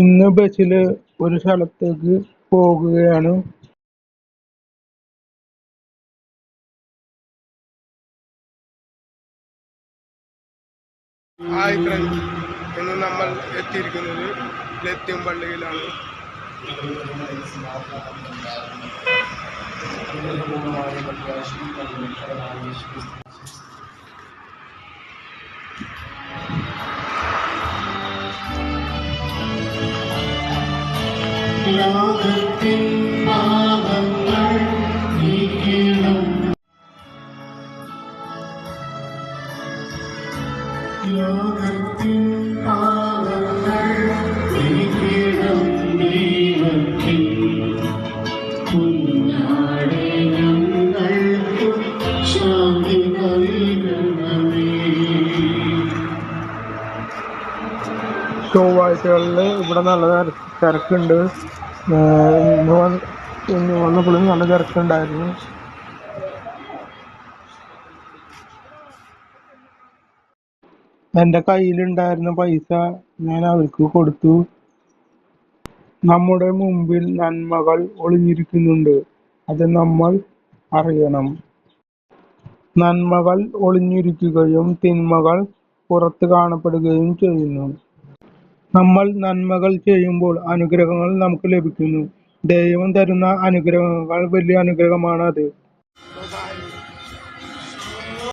ഇന്ന് ബസ്സിൽ ഒരു സ്ഥലത്തേക്ക് പോകുകയാണ്. ഹായ് ഫ്രണ്ട്സ് ഇന്ന് നമ്മൾ എത്തിയിരിക്കുന്നത് ലത്യം പള്ളിയിലാണ്. പാപങ്ങൾ ചൊവ്വാഴ്ചകളിൽ ഇവിടെ നല്ല തിര- തിരക്കുണ്ട്. ഇന്ന് വന്നപ്പോഴും നല്ല തിരക്കുണ്ടായിരുന്നു. എന്റെ കയ്യിലുണ്ടായിരുന്ന പൈസ ഞാൻ അവർക്ക് കൊടുത്തു. നമ്മുടെ മുമ്പിൽ നന്മകൾ ഒളിഞ്ഞിരിക്കുന്നുണ്ട്. അത് നമ്മൾ അറിയണം. നന്മകൾ ഒളിഞ്ഞിരിക്കുകയും തിന്മകൾ പുറത്തു കാണപ്പെടുകയും ചെയ്യുന്നു. നമ്മൾ നന്മകൾ ചെയ്യുമ്പോൾ അനുഗ്രഹങ്ങൾ നമുക്ക് ലഭിക്കുന്നു. ദൈവം തരുന്ന അനുഗ്രഹങ്ങൾ വലിയ അനുഗ്രഹമാണ് അത്